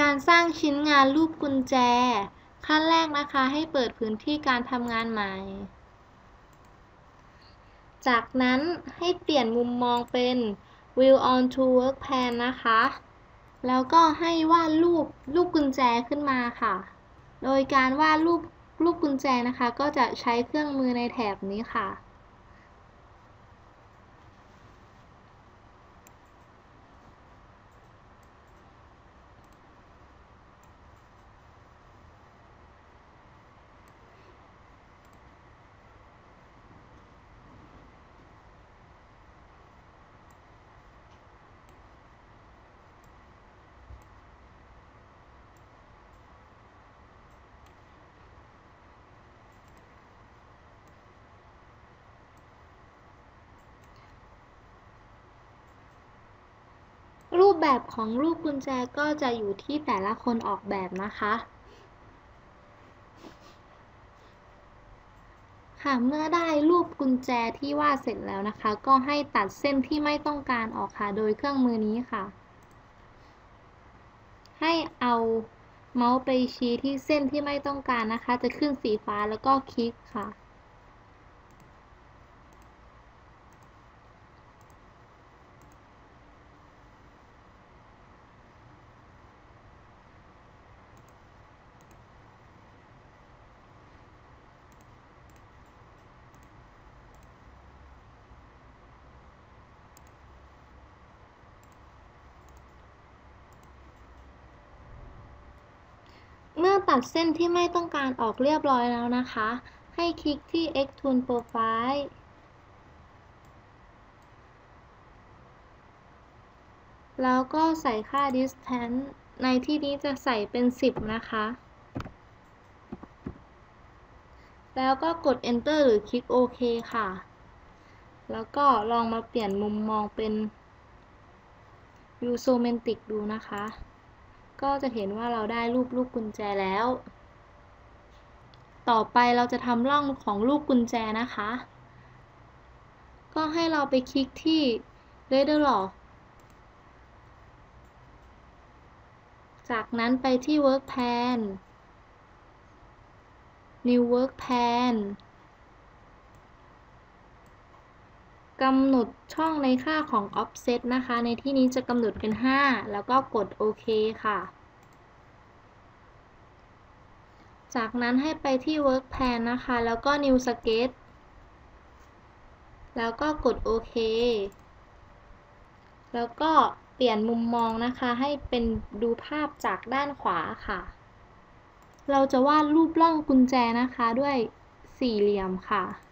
การสร้างชิ้นงานรูปกุญแจ ขั้นแรกนะคะให้เปิดพื้นที่การทำงานใหม่ จากนั้นให้เปลี่ยนมุมมองเป็น View on to Work Plan นะคะ แล้วก็ให้วาดรูปลูกกุญแจขึ้นมาค่ะ โดยการวาดรูปลูกกุญแจนะคะ ก็จะใช้เครื่องมือในแถบนี้ค่ะ รูปแบบของลูกกุญแจก็จะอยู่ที่แต่ละคนออกแบบนะคะ ค่ะ เมื่อได้รูปกุญแจที่วาดเสร็จแล้วนะคะ ก็ให้ตัดเส้นที่ไม่ต้องการออกค่ะ โดยเครื่องมือนี้ค่ะ ให้เอาเมาส์ไปชี้ที่เส้นที่ไม่ต้องการนะคะ จะขึ้นสีฟ้าแล้วก็คลิกค่ะ เมื่อตัดเส้นที่ไม่ต้องการออกเรียบร้อยแล้วนะคะ ให้คลิกที่ Extrude Profile แล้วก็ใส่ค่า distance ในที่นี้จะใส่เป็น 10 นะคะ แล้วก็กด enter หรือคลิกโอเคค่ะ แล้วก็ลองมาเปลี่ยนมุมมองเป็น Isometric ดูนะคะ ก็จะเห็นว่าเราได้รูปลูกกุญแจแล้ว ต่อไปเราจะทำร่องของลูกกุญแจนะคะ ก็ให้เราไปคลิกที่ Ladder Lock จากนั้นไปที่ Work Plan New Work Plan กำหนดช่องในค่าของ offset นะคะ ในที่นี้จะกำหนดเป็น 5 แล้วก็กดโอเคค่ะ จากนั้นให้ไปที่ work plan นะคะ แล้วก็ new sketch แล้วก็กดโอเค แล้วก็เปลี่ยนมุมมองนะคะ ให้เป็นดูภาพจากด้านขวาค่ะ เราจะวาดรูปร่องกุญแจนะคะด้วยสี่เหลี่ยมค่ะ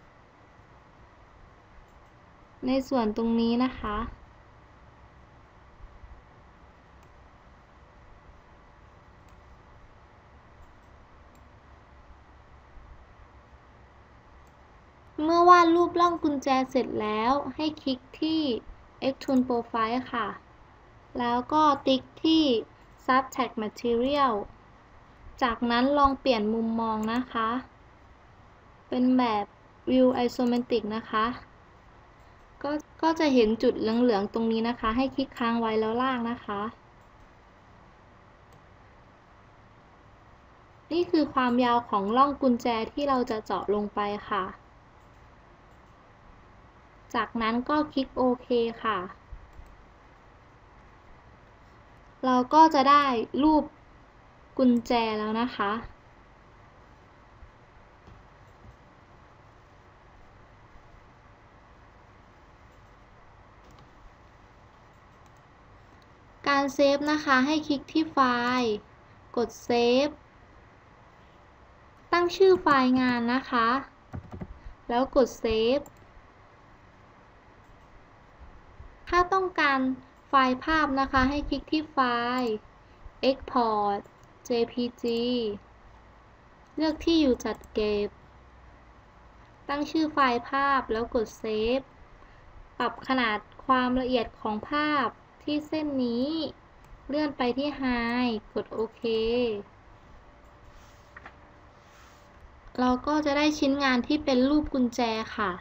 ในส่วนตรงนี้นะคะ เมื่อวาดรูปร่องกุญแจเสร็จแล้วให้คลิกที่ Extrude Profile ค่ะ แล้วก็ติ๊กที่ Subtract Material จากนั้นลองเปลี่ยนมุมมองนะคะ เป็นแบบ View Isometric นะคะ ก็จะเห็นจุดเหลืองๆตรงนี้นะคะ ให้คลิกค้างไว้แล้วลากนะคะ นี่คือความยาวของร่องกุญแจที่เราจะเจาะลงไปค่ะ จากนั้นก็คลิกโอเคค่ะ เราก็จะได้รูปกุญแจแล้วนะคะ การเซฟนะคะให้คลิกที่ไฟล์ กดเซฟ ตั้งชื่อไฟล์งานนะคะ แล้วกดเซฟ ถ้าต้องการไฟล์ภาพนะคะให้คลิกที่ไฟล์ Export JPG เลือกที่อยู่จัดเก็บ ตั้งชื่อไฟล์ภาพแล้วกดเซฟ ปรับขนาดความละเอียดของภาพ ที่เส้นนี้ เลื่อนไปที่ High กดโอเค เราก็จะได้ชิ้นงานที่เป็นรูปกุญแจค่ะ